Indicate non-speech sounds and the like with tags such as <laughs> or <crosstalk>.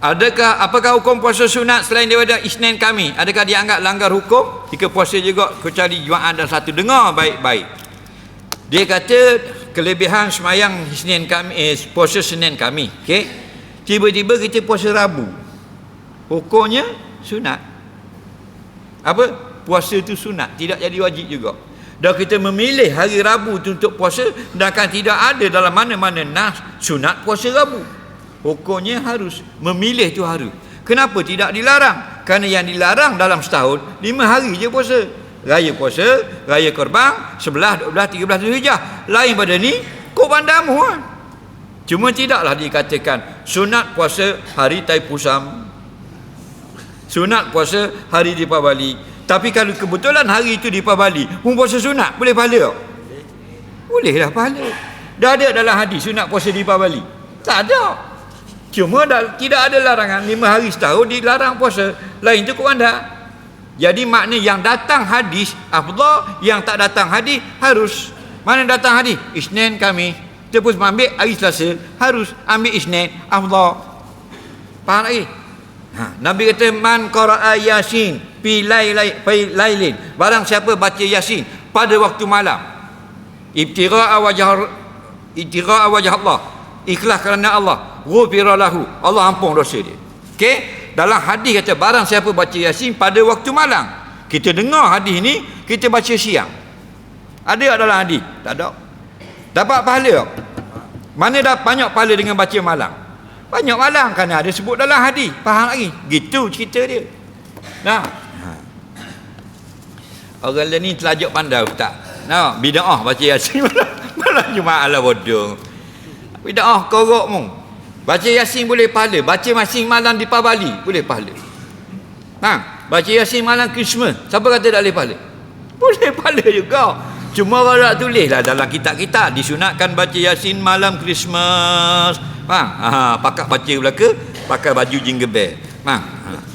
Adakah apakah hukum puasa sunat selain daripada Isnin kami? Adakah dianggap langgar hukum jika puasa juga kecuali Jumaat dan satu dengar baik-baik. Dia kata kelebihan semayang Isnin kami eh, puasa Senin kami, okey. Tiba-tiba kita puasa Rabu. Hukumnya sunat. Apa? Puasa itu sunat, tidak jadi wajib juga. Dan kita memilih hari Rabu itu untuk puasa dan akan tidak ada dalam mana-mana nas sunat puasa Rabu. Hukumnya harus memilih tu hari. Kenapa tidak dilarang? Kerana yang dilarang dalam setahun lima hari je puasa. Raya puasa, raya korban, 11, 12, 13 Zulhijjah. Lain pada ni, kau bandamu kan. Cuma tidaklah dikatakan sunat puasa hari Taipusam. Sunat puasa hari Dipavali. Tapi kalau kebetulan hari itu Dipavali, pun puasa sunat, boleh pahala? Bolehlah pahala. Dah ada dalam hadis sunat puasa Dipavali. Tak ada. Cuma dah, tidak ada larangan lima hari setahun dilarang puasa. Lain kau anda. Jadi makna yang datang hadis afdal, yang tak datang hadis harus. Mana datang hadis? Isnin kami. Pun ambil hari Selasa harus ambil Isnin afdal. Faham lagi? Ha, Nabi kata man qara'a yasin fi lailai fi lailin. Barang siapa baca yasin pada waktu malam. Ibtira'a wajah ibtira'a wajah Allah. Ikhlas kerana Allah ghufira lahu Allah ampun dosa dia. Okey? Dalam hadis kata barang siapa baca yasin pada waktu malam. Kita dengar hadis ni kita baca siang. Ada tak dalam hadis? Tak ada. Dapat pahala tak? Mana dah banyak pahala dengan baca malam? Banyak malam kerana ada sebut dalam hadis. Faham lagi? Gitu cerita dia. Nah. Orang lain ni telajuk pandai ustaz. Nah bida'ah baca yasin malam <laughs> malam jumaat lah bodoh. Bida'ah korok mu Baca Yasin boleh pahala. Baca masing malam di Pabali boleh pahala. Ha, baca Yasin malam Christmas. Siapa kata tak boleh pahala? <laughs> Boleh pahala juga. Cuma orang tak tulislah dalam kitab-kitab disunatkan baca Yasin malam Christmas. Ha, ha pakai baca belaka, pakai baju jingle bell. Ha, ha.